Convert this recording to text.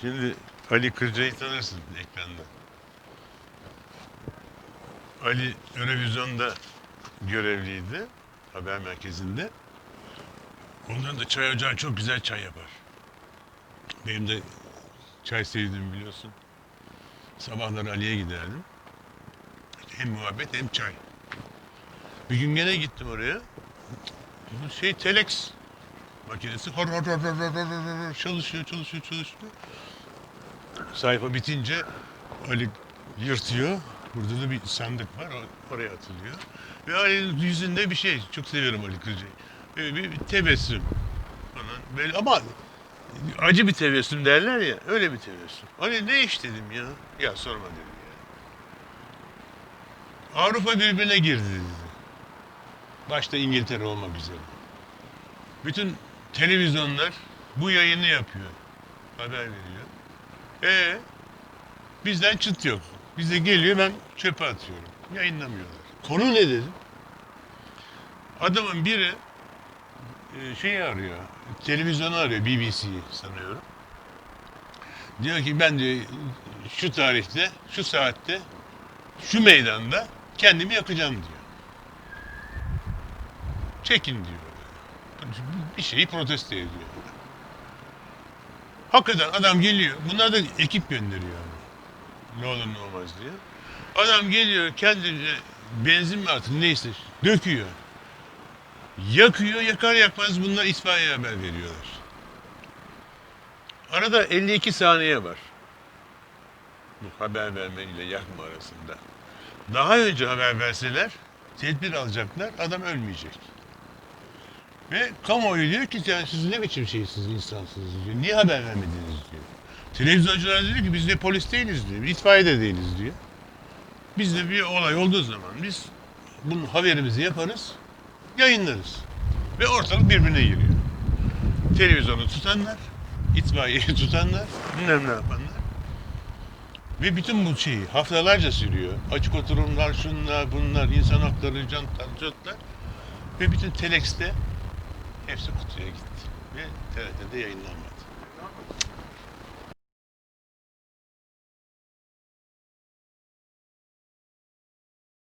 Şimdi Ali Kırca'yı tanırsın ekranda. Ali Eurovision'da görevliydi. Haber merkezinde. Ondan da çay ocağı çok güzel çay yapar. Benim de çay sevdiğimi biliyorsun. Sabahları Ali'ye giderdim. Hem muhabbet hem çay. Bir gün gene gittim oraya. Şey telex makinesi har har har har har har har çalışıyor çalışıyor çalışıyor. Sayfa bitince Ali yırtıyor. Burada da bir sandık var oraya atılıyor. Ve Ali yüzünde bir şey çok seviyorum Ali Kırca'yı. Böyle bir, bir tebessüm falan. Böyle, ama acı bir tebessüm derler ya öyle bir tebessüm. Ali ne iş dedim ya. Ya sorma dedim ya. Avrupa birbirine girdi dedi. Başta İngiltere olmak üzere. Bütün televizyonlar bu yayını yapıyor. Haber veriyor. E bizden çıt yok. Bize geliyor ben çöpe atıyorum. Yayınlamıyorlar. Konu ne dedim? Adamın biri e, şeyi arıyor. Televizyonu arıyor. BBC'yi sanıyorum. Diyor ki ben diyor şu tarihte, şu saatte, şu meydanda kendimi yakacağım diyor. Çekin diyor. Bir şeyi protesto ediyor. Hakikaten adam geliyor. Bunlar da ekip gönderiyor. Yani. Ne olur ne olmaz diye. Adam geliyor kendince benzin mi artık neyse döküyor. Yakıyor yakar yakmaz bunlar itfaiyeye haber veriyorlar. Arada 52 saniye var. Bu haber verme ile yakma arasında. Daha önce haber verseler tedbir alacaklar adam ölmeyecek. Ve kamuoyu diyor ki siz ne biçim şeysiniz, insansınız diyor. Niye haber vermediniz diyor. Televizyoncular diyor ki biz de polis değiliz diyor. itfaiye de değiliz diyor. Biz de bir olay olduğu zaman biz bunun haberimizi yaparız, yayınlarız. Ve ortalık birbirine giriyor. Televizyonu tutanlar, itfaiyeyi tutanlar, bilmem ne yapanlar. Ve bütün bu şeyi haftalarca sürüyor. Açık oturumlar, şunlar, bunlar, insan hakları, cantlar, cantlar. Ve bütün telexte Hepsi kutuya gitti ve TRT'de yayınlanmadı.